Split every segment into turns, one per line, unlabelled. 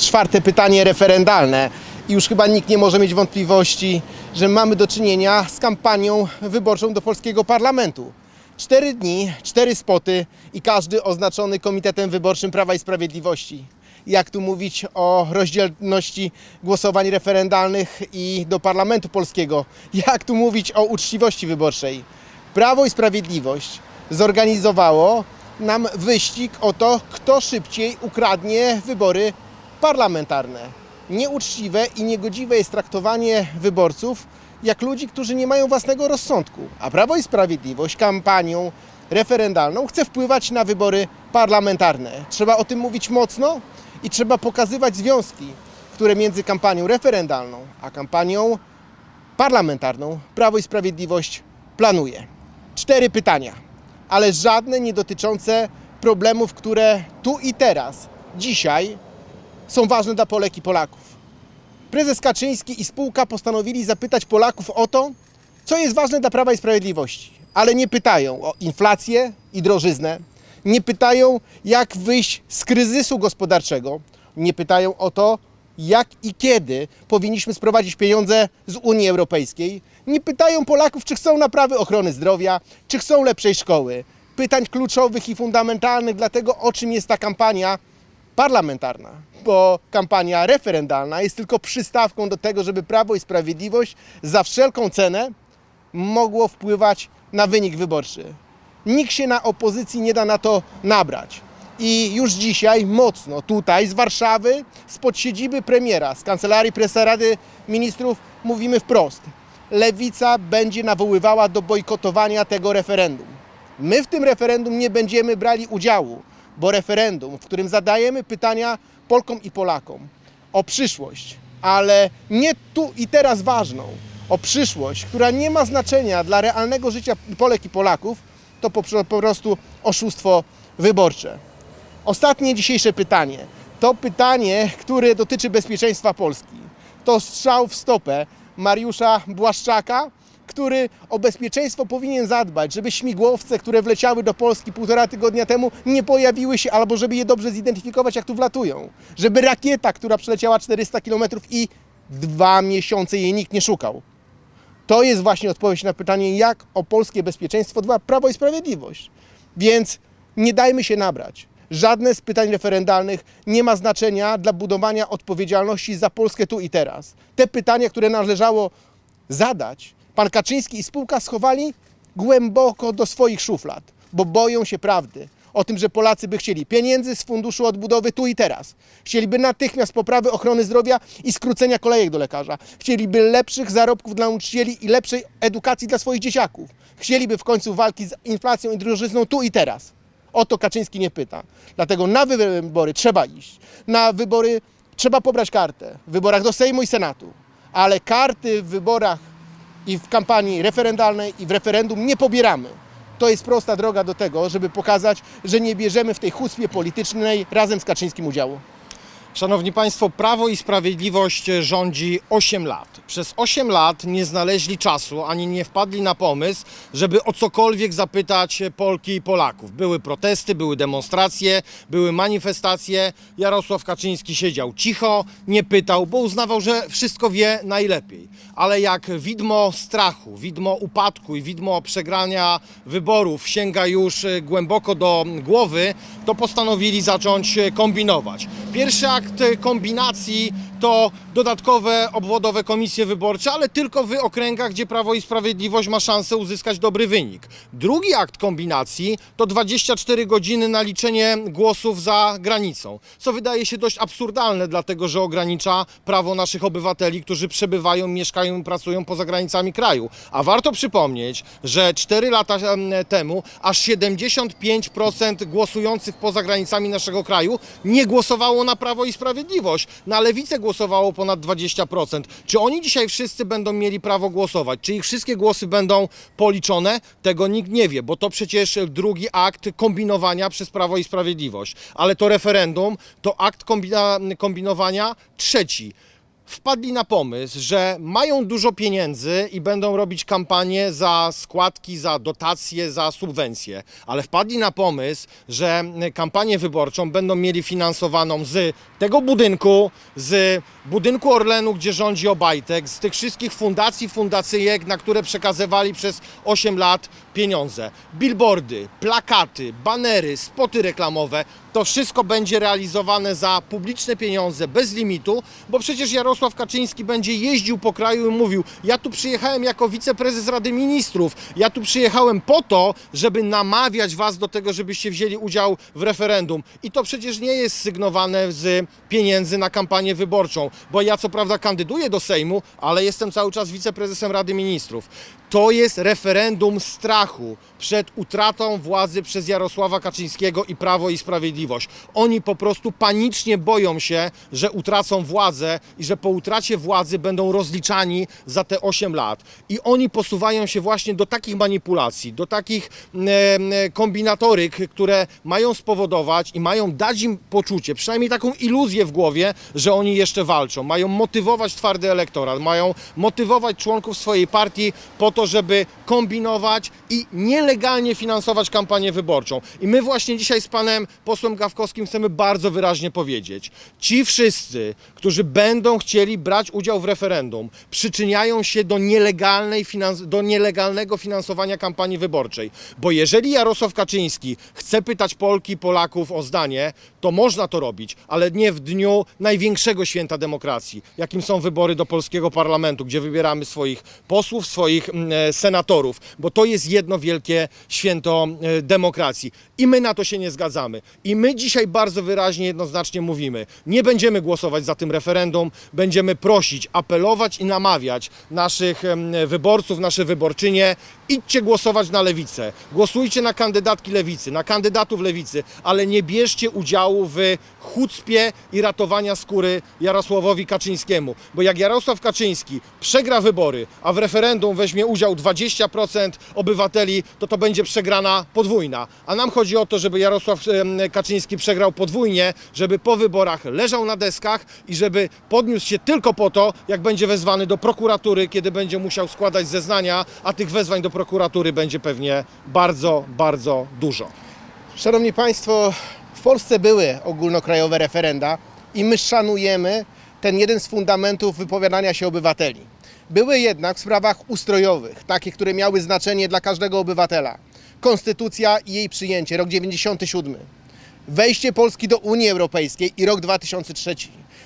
Czwarte pytanie referendalne. I już chyba nikt nie może mieć wątpliwości, że mamy do czynienia z kampanią wyborczą do polskiego parlamentu. Cztery dni, cztery spoty i każdy oznaczony Komitetem Wyborczym Prawa i Sprawiedliwości. Jak tu mówić o rozdzielności głosowań referendalnych i do Parlamentu Polskiego? Jak tu mówić o uczciwości wyborczej? Prawo i Sprawiedliwość zorganizowało nam wyścig o to, kto szybciej ukradnie wybory parlamentarne. Nieuczciwe i niegodziwe jest traktowanie wyborców jak ludzi, którzy nie mają własnego rozsądku. A Prawo i Sprawiedliwość kampanią referendalną chce wpływać na wybory parlamentarne. Trzeba o tym mówić mocno i trzeba pokazywać związki, które między kampanią referendalną a kampanią parlamentarną Prawo i Sprawiedliwość planuje. Cztery pytania, ale żadne nie dotyczące problemów, które tu i teraz, dzisiaj są ważne dla Polek i Polaków. Prezes Kaczyński i spółka postanowili zapytać Polaków o to, co jest ważne dla Prawa i Sprawiedliwości, ale nie pytają o inflację i drożyznę, nie pytają, jak wyjść z kryzysu gospodarczego, nie pytają o to, jak i kiedy powinniśmy sprowadzić pieniądze z Unii Europejskiej, nie pytają Polaków, czy chcą naprawy ochrony zdrowia, czy chcą lepszej szkoły. Pytań kluczowych i fundamentalnych dla tego, o czym jest ta kampania, parlamentarna, bo kampania referendalna jest tylko przystawką do tego, żeby Prawo i Sprawiedliwość za wszelką cenę mogło wpływać na wynik wyborczy. Nikt się na opozycji nie da na to nabrać. I już dzisiaj mocno tutaj z Warszawy, spod siedziby premiera, z kancelarii prezesa Rady Ministrów mówimy wprost. Lewica będzie nawoływała do bojkotowania tego referendum. My w tym referendum nie będziemy brali udziału, bo referendum, w którym zadajemy pytania Polkom i Polakom o przyszłość, ale nie tu i teraz ważną, o przyszłość, która nie ma znaczenia dla realnego życia Polek i Polaków, to po, po prostu oszustwo wyborcze. Ostatnie dzisiejsze pytanie. To pytanie, które dotyczy bezpieczeństwa Polski. To strzał w stopę Mariusza Błaszczaka, który o bezpieczeństwo powinien zadbać, żeby śmigłowce, które wleciały do Polski półtora tygodnia temu, nie pojawiły się, albo żeby je dobrze zidentyfikować, jak tu wlatują. Żeby rakieta, która przeleciała 400 km i dwa miesiące jej nikt nie szukał. To jest właśnie odpowiedź na pytanie, jak o polskie bezpieczeństwo dba Prawo i Sprawiedliwość. Więc nie dajmy się nabrać. Żadne z pytań referendalnych nie ma znaczenia dla budowania odpowiedzialności za Polskę tu i teraz. Te pytania, które należało zadać, pan Kaczyński i spółka schowali głęboko do swoich szuflad, bo boją się prawdy. O tym, że Polacy by chcieli pieniędzy z funduszu odbudowy tu i teraz. Chcieliby natychmiast poprawy ochrony zdrowia i skrócenia kolejek do lekarza. Chcieliby lepszych zarobków dla nauczycieli i lepszej edukacji dla swoich dzieciaków. Chcieliby w końcu walki z inflacją i drożyzną tu i teraz. O to Kaczyński nie pyta. Dlatego na wybory trzeba iść. Na wybory trzeba pobrać kartę. W wyborach do Sejmu i Senatu. Ale karty w wyborach i w kampanii referendalnej i w referendum nie pobieramy. To jest prosta droga do tego, żeby pokazać, że nie bierzemy w tej chucpie politycznej razem z Kaczyńskim udziału.
Szanowni Państwo, Prawo i Sprawiedliwość rządzi 8 lat. Przez 8 lat nie znaleźli czasu ani nie wpadli na pomysł, żeby o cokolwiek zapytać Polki i Polaków. Były protesty, były demonstracje, były manifestacje. Jarosław Kaczyński siedział cicho, nie pytał, bo uznawał, że wszystko wie najlepiej. Ale jak widmo strachu, widmo upadku i widmo przegrania wyborów sięga już głęboko do głowy, to postanowili zacząć kombinować. Pierwszy akt kombinacji to dodatkowe obwodowe komisje wyborcze, ale tylko w okręgach, gdzie Prawo i Sprawiedliwość ma szansę uzyskać dobry wynik. Drugi akt kombinacji to 24 godziny na liczenie głosów za granicą, co wydaje się dość absurdalne, dlatego że ogranicza prawo naszych obywateli, którzy przebywają, mieszkają i pracują poza granicami kraju. A warto przypomnieć, że 4 lata em, temu aż 75% głosujących poza granicami naszego kraju nie głosowało na Prawo i Sprawiedliwość. Na lewicę głosowało ponad 20%. Czy oni dzisiaj wszyscy będą mieli prawo głosować? Czy ich wszystkie głosy będą policzone? Tego nikt nie wie, bo to przecież drugi akt kombinowania przez Prawo i Sprawiedliwość. Ale to referendum to akt kombina- kombinowania trzeci. Wpadli na pomysł, że mają dużo pieniędzy i będą robić kampanię za składki, za dotacje, za subwencje, ale wpadli na pomysł, że kampanię wyborczą będą mieli finansowaną z tego budynku, z budynku Orlenu, gdzie rządzi Obajtek, z tych wszystkich fundacji, fundacyjek, na które przekazywali przez 8 lat pieniądze. Billboardy, plakaty, banery, spoty reklamowe, to wszystko będzie realizowane za publiczne pieniądze, bez limitu, bo przecież Jarosław Kaczyński będzie jeździł po kraju i mówił: Ja tu przyjechałem jako wiceprezes Rady Ministrów, ja tu przyjechałem po to, żeby namawiać was do tego, żebyście wzięli udział w referendum. I to przecież nie jest sygnowane z pieniędzy na kampanię wyborczą, bo ja co prawda kandyduję do Sejmu, ale jestem cały czas wiceprezesem Rady Ministrów. To jest referendum strachu przed utratą władzy przez Jarosława Kaczyńskiego i Prawo i Sprawiedliwość. Oni po prostu panicznie boją się, że utracą władzę i że po utracie władzy będą rozliczani za te 8 lat. I oni posuwają się właśnie do takich manipulacji, do takich em, e, kombinatoryk, które mają spowodować i mają dać im poczucie, przynajmniej taką iluzję w głowie, że oni jeszcze walczą. Mają motywować twardy elektorat, mają motywować członków swojej partii po to, żeby kombinować i nielegalnie finansować kampanię wyborczą. I my właśnie dzisiaj z panem posłem Gawkowskim chcemy bardzo wyraźnie powiedzieć: ci wszyscy, którzy będą chcieli brać udział w referendum, przyczyniają się do, nielegalnej finans- do nielegalnego finansowania kampanii wyborczej. Bo jeżeli Jarosław Kaczyński chce pytać Polki Polaków o zdanie, to można to robić, ale nie w dniu największego święta demokracji, jakim są wybory do polskiego parlamentu, gdzie wybieramy swoich posłów, swoich mm, e, senatorów, bo to jest jedno wielkie święto e, demokracji. I my na to się nie zgadzamy. I my dzisiaj bardzo wyraźnie, jednoznacznie mówimy, nie będziemy głosować za tym referendum, będziemy prosić, apelować i namawiać naszych wyborców, nasze wyborczynie, idźcie głosować na lewicę, głosujcie na kandydatki lewicy, na kandydatów lewicy, ale nie bierzcie udziału w chucpie i ratowania skóry Jarosławowi Kaczyńskiemu, bo jak Jarosław Kaczyński przegra wybory, a w referendum weźmie udział 20% obywateli, to to będzie przegrana podwójna. A nam chodzi o to, żeby Jarosław em, Kaczyński przegrał podwójnie, żeby po wyborach leżał na deskach i żeby podniósł się tylko po to, jak będzie wezwany do prokuratury, kiedy będzie musiał składać zeznania, a tych wezwań do prokuratury będzie pewnie bardzo, bardzo dużo.
Szanowni Państwo, w Polsce były ogólnokrajowe referenda i my szanujemy ten jeden z fundamentów wypowiadania się obywateli. Były jednak w sprawach ustrojowych, takie, które miały znaczenie dla każdego obywatela. Konstytucja i jej przyjęcie, rok 97. Wejście Polski do Unii Europejskiej i rok 2003.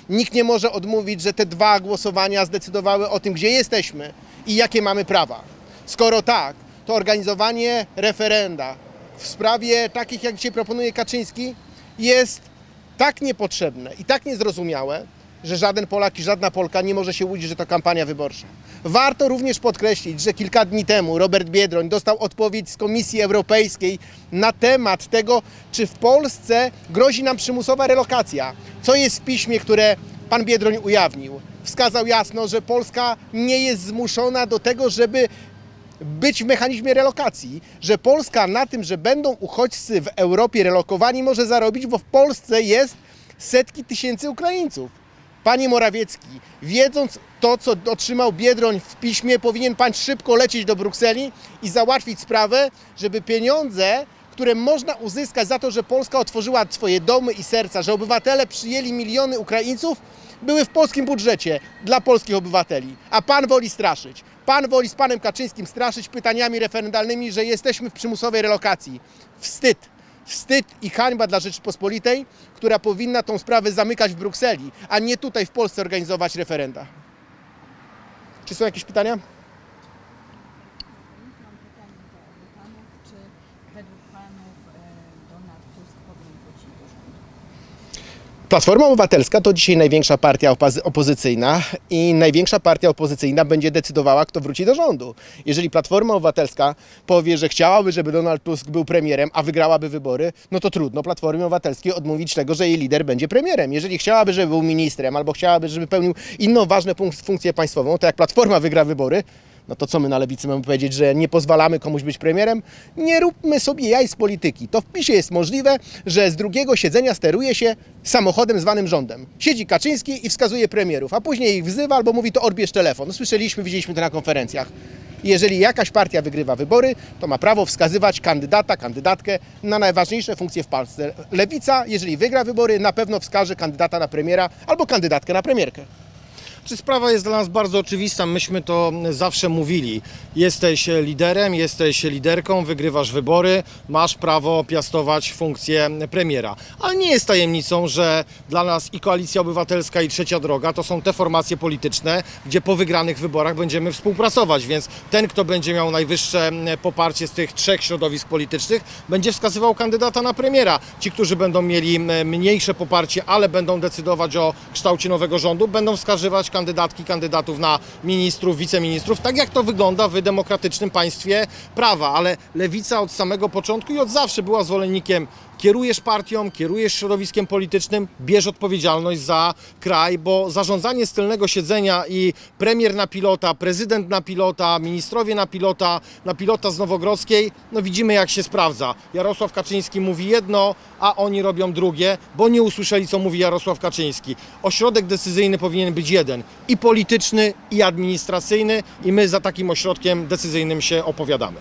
Nikt nie może odmówić, że te dwa głosowania zdecydowały o tym, gdzie jesteśmy i jakie mamy prawa. Skoro tak, to organizowanie referenda w sprawie takich, jak dzisiaj proponuje Kaczyński, jest tak niepotrzebne i tak niezrozumiałe, że żaden Polak i żadna Polka nie może się łudzić, że to kampania wyborcza. Warto również podkreślić, że kilka dni temu Robert Biedroń dostał odpowiedź z Komisji Europejskiej na temat tego, czy w Polsce grozi nam przymusowa relokacja. Co jest w piśmie, które pan Biedroń ujawnił? Wskazał jasno, że Polska nie jest zmuszona do tego, żeby być w mechanizmie relokacji, że Polska na tym, że będą uchodźcy w Europie relokowani, może zarobić, bo w Polsce jest setki tysięcy Ukraińców. Panie Morawiecki, wiedząc to, co otrzymał Biedroń w piśmie, powinien pan szybko lecieć do Brukseli i załatwić sprawę, żeby pieniądze, które można uzyskać za to, że Polska otworzyła swoje domy i serca, że obywatele przyjęli miliony Ukraińców, były w polskim budżecie dla polskich obywateli. A pan woli straszyć. Pan woli z panem Kaczyńskim straszyć pytaniami referendalnymi, że jesteśmy w przymusowej relokacji. Wstyd. Wstyd i hańba dla Rzeczypospolitej, która powinna tą sprawę zamykać w Brukseli, a nie tutaj w Polsce organizować referenda. Czy są jakieś pytania?
Mam pytanie do panów, czy według panów e, Donald Tusk powinien wrócić do rządu?
Platforma Obywatelska to dzisiaj największa partia opozy- opozycyjna i największa partia opozycyjna będzie decydowała, kto wróci do rządu. Jeżeli Platforma Obywatelska powie, że chciałaby, żeby Donald Tusk był premierem, a wygrałaby wybory, no to trudno Platformie Obywatelskiej odmówić tego, że jej lider będzie premierem. Jeżeli chciałaby, żeby był ministrem, albo chciałaby, żeby pełnił inną ważną funk- funkcję państwową, to jak Platforma wygra wybory, No to co my na lewicy mamy powiedzieć, że nie pozwalamy komuś być premierem? Nie róbmy sobie jaj z polityki. To w PiSie jest możliwe, że z drugiego siedzenia steruje się samochodem zwanym rządem. Siedzi Kaczyński i wskazuje premierów, a później ich wzywa albo mówi to odbierz telefon. No, słyszeliśmy, widzieliśmy to na konferencjach. Jeżeli jakaś partia wygrywa wybory, to ma prawo wskazywać kandydata, kandydatkę na najważniejsze funkcje w Polsce. Lewica, jeżeli wygra wybory, na pewno wskaże kandydata na premiera albo kandydatkę na premierkę.
Czy sprawa jest dla nas bardzo oczywista? Myśmy to zawsze mówili. Jesteś liderem, jesteś liderką, wygrywasz wybory, masz prawo piastować funkcję premiera. Ale nie jest tajemnicą, że dla nas i Koalicja Obywatelska, i Trzecia Droga to są te formacje polityczne, gdzie po wygranych wyborach będziemy współpracować. Więc ten, kto będzie miał najwyższe poparcie z tych trzech środowisk politycznych, będzie wskazywał kandydata na premiera. Ci, którzy będą mieli mniejsze poparcie, ale będą decydować o kształcie nowego rządu, będą wskazywać kandydatki, kandydatów na ministrów, wiceministrów, tak jak to wygląda w demokratycznym państwie prawa. Ale lewica od samego początku i od zawsze była zwolennikiem kierujesz partią, kierujesz środowiskiem politycznym, bierz odpowiedzialność za kraj, bo zarządzanie z tylnego siedzenia i premier na pilota, prezydent na pilota, ministrowie na pilota, na pilota z Nowogrodzkiej, no widzimy jak się sprawdza. Jarosław Kaczyński mówi jedno, a oni robią drugie, bo nie usłyszeli co mówi Jarosław Kaczyński. Ośrodek decyzyjny powinien być jeden, i polityczny, i administracyjny i my za takim ośrodkiem decyzyjnym się opowiadamy.